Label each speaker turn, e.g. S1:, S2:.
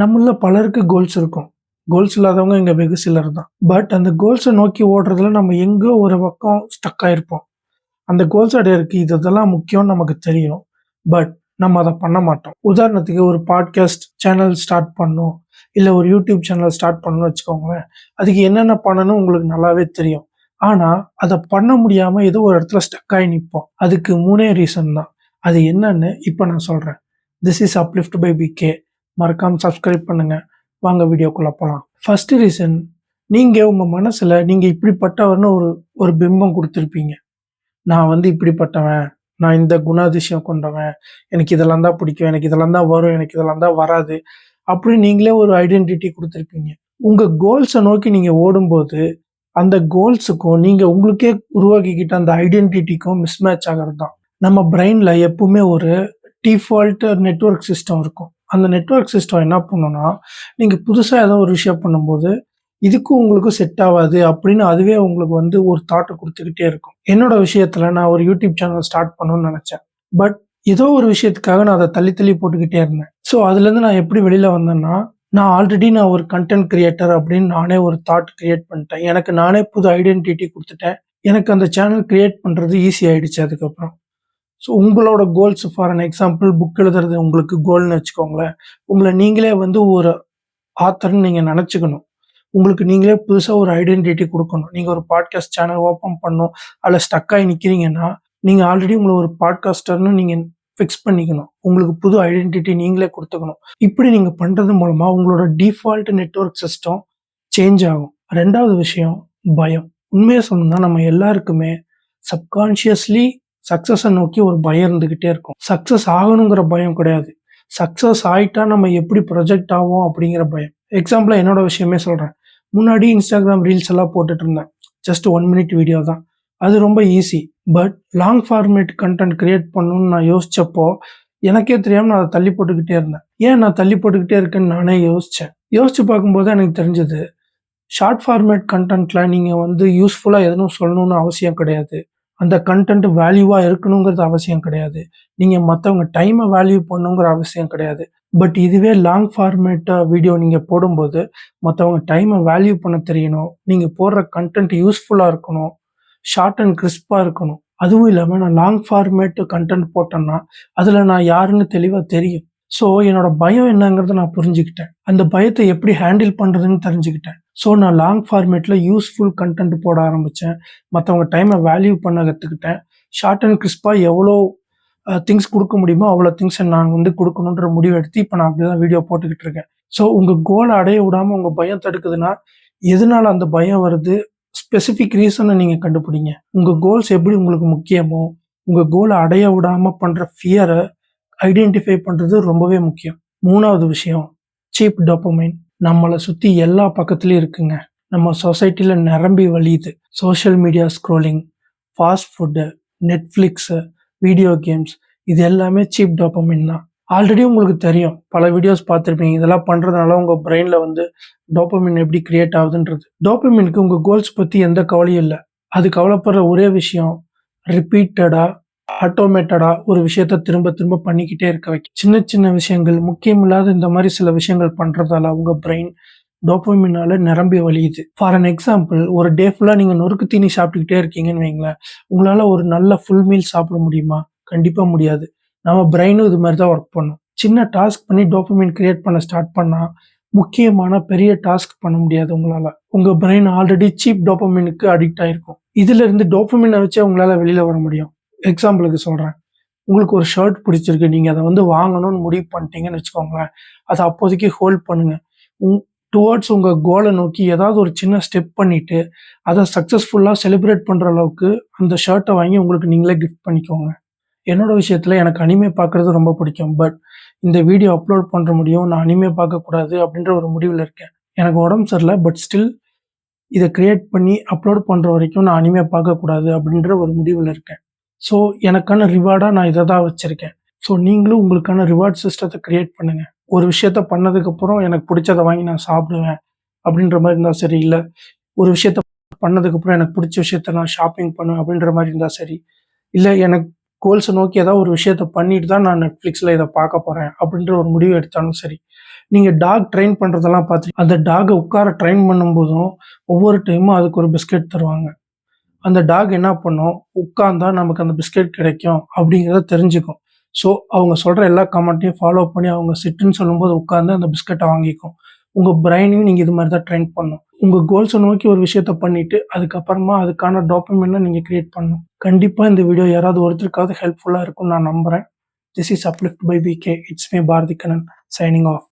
S1: நம்மள பலருக்கு கோல்ஸ் இருக்கும். கோல்ஸ் இல்லாதவங்க இங்கே வெகு சிலர் தான். பட் அந்த கோல்ஸை நோக்கி ஓடுறதுல நம்ம எங்கோ ஒரு பக்கம் ஸ்டக் ஆகிருப்போம் அந்த கோல்ஸ் அடையிறதுக்கு இதெல்லாம் முக்கியம்னு நமக்கு தெரியும். பட் நம்ம அதை பண்ண மாட்டோம். உதாரணத்துக்கு ஒரு பாட்காஸ்ட் சேனல் ஸ்டார்ட் பண்ணணும். இல்லை ஒரு யூடியூப் சேனல் ஸ்டார்ட் பண்ணணும்னு வச்சுக்கோங்களேன். அதுக்கு என்னென்ன பண்ணணும் உங்களுக்கு நல்லாவே தெரியும். ஆனால் அதை பண்ண முடியாமல் ஏதோ ஒரு இடத்துல ஸ்டக் ஆகி நிற்போம் அதுக்கு மூணே ரீசன் தான். அது என்னன்னு இப்போ நான் சொல்கிறேன் this is uplift by PK. மறக்காமல் சப்ஸ்கிரைப் பண்ணுங்கள் வாங்க வீடியோக்குள்ளே போகலாம் ஃபர்ஸ்ட் ரீசன் நீங்கள் உங்கள் மனசில் நீங்கள் இப்படிப்பட்டவர்னு ஒரு ஒரு பிம்பம் கொடுத்துருப்பீங்க நான் வந்து இப்படிப்பட்டவன். நான் இந்த குணாதிசயம் கொண்டவன். எனக்கு இதெல்லாம் தான் பிடிக்கும். எனக்கு இதெல்லாம் தான் வரும். எனக்கு இதெல்லாம் தான் வராது. அப்படின்னு நீங்களே ஒரு ஐடென்டிட்டி கொடுத்துருப்பீங்க உங்கள் கோல்ஸை நோக்கி நீங்கள் ஓடும்போது, அந்த கோல்ஸுக்கும் நீங்கள் உங்களுக்கே உருவாக்கிக்கிட்ட அந்த ஐடென்டிட்டிக்கும் மிஸ்மேட்ச் ஆகிறது தான். நம்ம பிரெயினில் எப்பவுமே ஒரு டிஃபால்ட் நெட்வொர்க் சிஸ்டம் இருக்கும். அந்த நெட்வொர்க் சிஸ்டம் என்ன பண்ணுன்னா நீங்கள் புதுசாக ஏதோ ஒரு விஷயம் பண்ணும்போது, இதுக்கும் உங்களுக்கும் செட் ஆகாது அப்படின்னு அதுவே உங்களுக்கு வந்து ஒரு தாட்டை கொடுத்துக்கிட்டே இருக்கும். என்னோட விஷயத்தில் நான் ஒரு யூடியூப் சேனல் ஸ்டார்ட் பண்ணணும்னு நினச்சேன் பட் ஏதோ ஒரு விஷயத்துக்காக நான் அதை தள்ளி தள்ளி போட்டுக்கிட்டே இருந்தேன். ஸோ அதுலேருந்து நான் எப்படி வெளியில் வந்தேன்னா, நான் ஆல்ரெடி நான் ஒரு கன்டென்ட் கிரியேட்டர் அப்படின்னு நானே ஒரு தாட் கிரியேட் பண்ணிட்டேன். எனக்கு நானே புது ஐடென்டிட்டி கொடுத்துட்டேன் எனக்கு அந்த சேனல் கிரியேட் பண்ணுறது ஈஸி ஆகிடுச்சு அதுக்கப்புறம். ஸோ உங்களோட goals for an example book எழுதுறது உங்களுக்கு கோல்னு வச்சுக்கோங்களேன். உங்களை நீங்களே வந்து ஒரு ஆத்தர்னு நீங்கள் நினச்சிக்கணும் உங்களுக்கு நீங்களே புதுசாக ஒரு ஐடென்டிட்டி கொடுக்கணும் நீங்கள் ஒரு பாட்காஸ்ட் சேனல் ஓப்பன் பண்ணும் அதில் ஸ்டக் நிற்கிறீங்கன்னா நீங்கள் ஆல்ரெடி உங்களை ஒரு பாட்காஸ்டர்னு நீங்கள் ஃபிக்ஸ் பண்ணிக்கணும். உங்களுக்கு புது ஐடென்டிட்டி நீங்களே கொடுத்துக்கணும் இப்படி நீங்கள் பண்ணுறது மூலமாக உங்களோட டிஃபால்ட் நெட்வொர்க் சிஸ்டம் சேஞ்ச் ஆகும். ரெண்டாவது விஷயம் பயம். உண்மையை சொல்லணும்னா நம்ம எல்லாருக்குமே சப்கான்ஷியஸ்லி சக்ஸஸை நோக்கி ஒரு பயம் இருந்துக்கிட்டே இருக்கும். சக்ஸஸ் ஆகணுங்கிற பயம் கிடையாது. சக்ஸஸ் ஆயிட்டா நம்ம எப்படி ப்ரொஜெக்ட் ஆகும் அப்படிங்கிற பயம். எக்ஸாம்பிளாக என்னோட விஷயமே சொல்கிறேன் முன்னாடி இன்ஸ்டாகிராம் ரீல்ஸ் எல்லாம் போட்டுட்டு இருந்தேன். ஜஸ்ட் ஒன் மினிட் வீடியோ தான். அது ரொம்ப easy. But long format content create பண்ணணும்னு நான் யோசிச்சப்போ, எனக்கே தெரியாமல் நான் அதை தள்ளி போட்டுக்கிட்டே இருந்தேன். ஏன் நான் தள்ளி போட்டுக்கிட்டே இருக்கேன்னு நானே யோசித்தேன் யோசிச்சு பார்க்கும்போது எனக்கு தெரிஞ்சது, ஷார்ட் ஃபார்மேட் கண்டென்ட்டில் நீங்கள் வந்து யூஸ்ஃபுல்லாக எதுவும் சொல்லணும்னு அவசியம் கிடையாது. அந்த கண்டென்ட் வேல்யூவா இருக்கணுங்கிறது அவசியம் கிடையாது. நீங்க மற்றவங்க டைமை வேல்யூ பண்ணணுங்கிற அவசியம் கிடையாது. பட் இதுவே லாங் ஃபார்மேட்டாக வீடியோ நீங்க போடும்போது, மற்றவங்க டைமை வேல்யூ பண்ண தெரியணும். நீங்க போடுற கன்டென்ட் யூஸ்ஃபுல்லா இருக்கணும். ஷார்ட் அண்ட் கிரிஸ்ப்பா இருக்கணும். அதுவும் இல்லாம நான் லாங் ஃபார்மேட் கன்டென்ட் போட்டேன்னா, அதுல நான் யாருன்னு தெளிவா தெரியும். ஸோ என்னோட பயம் என்னங்கிறத நான் புரிஞ்சுக்கிட்டேன். அந்த பயத்தை எப்படி ஹேண்டில் பண்றதுன்னு தெரிஞ்சுக்கிட்டேன். ஸோ நான் லாங் ஃபார்மேட்டில் யூஸ்ஃபுல் கன்டென்ட் போட ஆரம்பித்தேன் மற்றவங்க டைமை வேல்யூ பண்ண கற்றுக்கிட்டேன் ஷார்ட் அண்ட் கிறிஸ்பாக எவ்வளோ திங்ஸ் கொடுக்க முடியுமோ, அவ்வளோ திங்ஸை நான் வந்து கொடுக்கணுன்ற முடிவு எடுத்து, இப்போ நான் அப்படிதான் வீடியோ போட்டுக்கிட்டு இருக்கேன். ஸோ உங்கள் கோலை அடைய விடாமல் உங்கள் பயம் தடுக்குதுன்னா, எதனால் அந்த பயம் வருது? ஸ்பெசிஃபிக் ரீசனை நீங்கள் கண்டுபிடிங்க. உங்கள் கோல்ஸ் எப்படி உங்களுக்கு முக்கியமோ, உங்கள் கோலை அடைய விடாமல் பண்ணுற ஃபியரை ஐடென்டிஃபை பண்ணுறது ரொம்பவே முக்கியம். மூணாவது விஷயம் சீப் டொப்பமைன் நம்மளை சுற்றி எல்லா பக்கத்துலேயும் இருக்குங்க. நம்ம சொசைட்டியில் நிரம்பி வழியுது. Social media scrolling, fast food, Netflix video games இது எல்லாமே சீப் டோப்பமின் தான். ஆல்ரெடி உங்களுக்கு தெரியும். பல வீடியோஸ் பார்த்துருப்பீங்க இதெல்லாம் பண்ணுறதுனால உங்கள் பிரெயினில் வந்து டோப்பமின் எப்படி கிரியேட் ஆகுதுன்றது. டோபமைனுக்கு உங்கள் கோல்ஸ் பற்றி எந்த கவலையும் இல்லை அது கவலைப்படுற ஒரே விஷயம், ரிப்பீட்டடாக ஆட்டோமேட்டடா ஒரு விஷயத்த திரும்ப திரும்ப பண்ணிக்கிட்டே இருக்க வைக்கும். சின்ன சின்ன விஷயங்கள், முக்கியமில்லாத இந்த மாதிரி சில விஷயங்கள் பண்றதால உங்க பிரெயின் டோப்போமினால நிரம்பி வழியுது. ஃபார் அன் எக்ஸாம்பிள் ஒரு டே ஃபுல்லா நீங்க நொறுக்கு தீனி சாப்பிட்டுக்கிட்டே இருக்கீங்கன்னு வைங்களேன். உங்களால ஒரு நல்ல ஃபுல் மீல் சாப்பிட முடியுமா? கண்டிப்பா முடியாது. நம்ம பிரெயினும் இது மாதிரி தான் ஒர்க் பண்ணும். சின்ன டாஸ்க் பண்ணி டோப்பமின் கிரியேட் பண்ண ஸ்டார்ட் பண்ணா, முக்கியமான பெரிய டாஸ்க் பண்ண முடியாது உங்களால. உங்க பிரெயின் ஆல்ரெடி சீப் டோப்பமினுக்கு அடிக்ட் ஆயிருக்கும். இதிலிருந்து டோபமைன வச்சே உங்களால வெளியில் வர முடியும். எக்ஸாம்பிளுக்கு சொல்கிறேன் உங்களுக்கு ஒரு ஷர்ட் பிடிச்சிருக்கு. நீங்கள் அதை வந்து வாங்கணும்னு முடிவு பண்ணிட்டீங்கன்னு வச்சுக்கோங்களேன். அதை அப்போதைக்கு ஹோல்ட் பண்ணுங்கள் உங் டுவர்ட்ஸ் உங்கள் கோலை நோக்கி ஏதாவது ஒரு சின்ன ஸ்டெப் பண்ணிவிட்டு அதை சக்ஸஸ்ஃபுல்லாக செலிப்ரேட் பண்ணுற அளவுக்கு அந்த ஷர்ட்டை வாங்கி உங்களுக்கு நீங்களே கிஃப்ட் பண்ணிக்கோங்க. என்னோட விஷயத்தில் எனக்கு அனிமே பார்க்குறது ரொம்ப பிடிக்கும். பட் இந்த வீடியோ அப்லோட் பண்ணுற முடியும். நான் அனிமே பார்க்கக்கூடாது அப்படின்ற ஒரு முடிவில் இருக்கேன். எனக்கு உடம்பு சரியில்லை பட் ஸ்டில் இதை க்ரியேட் பண்ணி அப்லோட் பண்ணுற வரைக்கும் நான் அனிமே பார்க்கக்கூடாது அப்படின்ற ஒரு முடிவில் இருக்கேன். ஸோ எனக்கான ரிவார்டாக நான் இதை தான் வச்சுருக்கேன் ஸோ நீங்களும் உங்களுக்கான ரிவார்ட் சிஸ்டத்தை க்ரியேட் பண்ணுங்கள் ஒரு விஷயத்த பண்ணதுக்கப்புறம் எனக்கு பிடிச்சத வாங்கி நான் சாப்பிடுவேன். அப்படின்ற மாதிரி இருந்தால் சரி. இல்லை ஒரு விஷயத்த பண்ணதுக்கப்புறம் எனக்கு பிடிச்ச விஷயத்த நான் ஷாப்பிங் பண்ணுவேன் அப்படின்ற மாதிரி இருந்தால் சரி. இல்லை எனக்கு கோல்ஸை நோக்கி ஏதாவது ஒரு விஷயத்த பண்ணிட்டு தான் நான் நெட்ஃப்ளிக்ஸில் இதை பார்க்க போகிறேன் அப்படின்ற ஒரு முடிவு எடுத்தாலும் சரி நீங்கள் டாக் ட்ரெயின் பண்ணுறதெல்லாம் பார்த்து அந்த டாகை உட்கார ட்ரெயின் பண்ணும்போதும் ஒவ்வொரு டைமும் அதுக்கு ஒரு பிஸ்கெட் தருவாங்க அந்த டாக் என்ன பண்ணும்? உட்காந்தா நமக்கு அந்த பிஸ்கெட் கிடைக்கும் அப்படிங்கிறத தெரிஞ்சுக்கும். ஸோ அவங்க சொல்கிற எல்லா கமெண்ட்டையும் ஃபாலோ பண்ணி அவங்க சிட்டுன்னு சொல்லும்போது உட்காந்து அந்த பிஸ்கெட்டை வாங்கிக்கும். உங்கள் பிரைனையும் நீங்கள் இது மாதிரி தான் ட்ரெயின் பண்ணும் உங்கள் கோல்ஸை நோக்கி ஒரு விஷயத்த பண்ணிட்டு அதுக்கப்புறமா அதுக்கான டாக்குமெண்ட்டை நீங்கள் கிரியேட் பண்ணும். கண்டிப்பாக இந்த வீடியோ யாராவது ஒருத்தருக்காவது ஹெல்ப்ஃபுல்லாக இருக்கும்னு நான் நம்புகிறேன் this is uplift by P K it's me Bharathi Kannan signing off